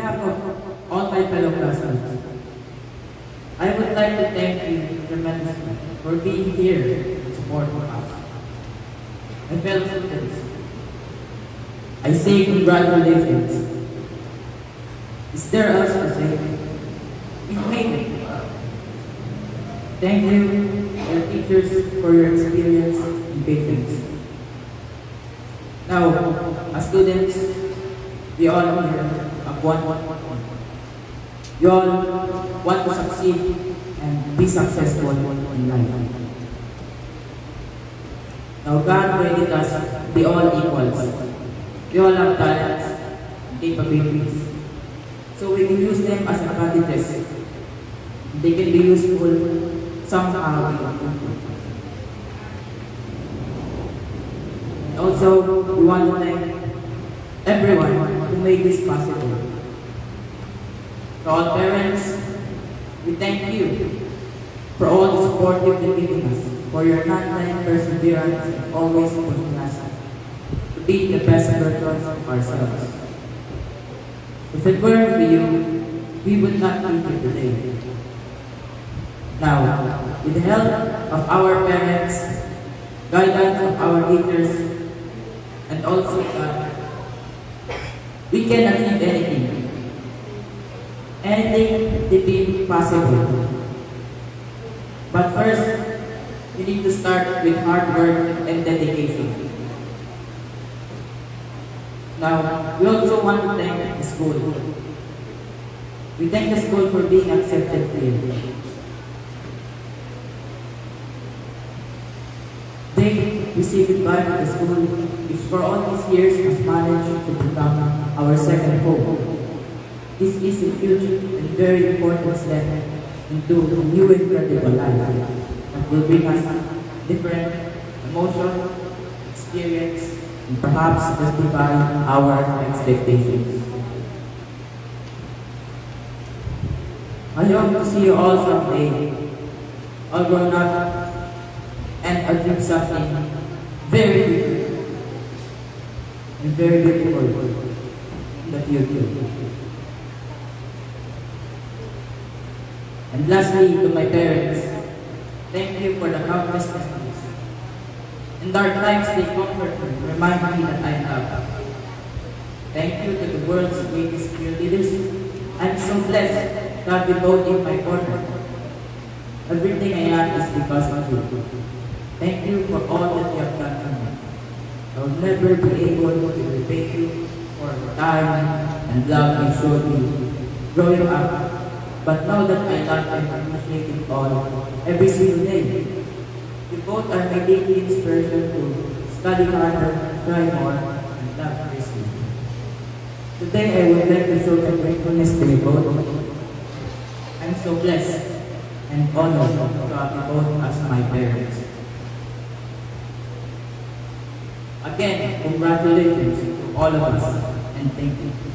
behalf of all my fellow classmates, I would like to thank you tremendously for being here to support us. My fellow students, I say congratulations. Is there else to say? You've made it. Thank you, your teachers, for your experience and patience. Now, as students, we all here one We all want to succeed and be successful in life. Now, God created us be all equals. We all have talents and capabilities. So we can use them as a catalyst. They can be useful somehow also, we want to thank everyone made this possible. To all parents, we thank you for all the support you've been giving us, for your non-time perseverance and always pushing us to be the best versions of ourselves. If it weren't for you, we would not be here today. Now, with the help of our parents, guidance of our teachers, and also God, we can achieve anything. Anything to be possible. But first, we need to start with hard work and dedication. Now, we also want to thank the school. We thank the school for being accepted here. They received back the school which for all these years has managed to become our second home. This is a huge and very important step into a new incredible life that will bring us different emotion, experience, and perhaps justify our expectations. I hope to see you all someday, grown up and achieve something very big and very beautiful in the future. And lastly, to my parents, thank you for the countless memories. In dark times, they comfort me, remind me that I loved. Thank you to the world's greatest cheerleaders. I'm so blessed God devoted my corner. Everything I am is because of you. Thank you for all that you have done for me. I will never be able to repay you for the time and love you showed me growing up. But know that I love you and appreciate it all every single day. You both are my daily inspiration to study harder, try more, and love Christy. Today I would like to show my gratefulness to you both. I'm so blessed and honored to have you both as my parents. Again, congratulations to all of us and thank you.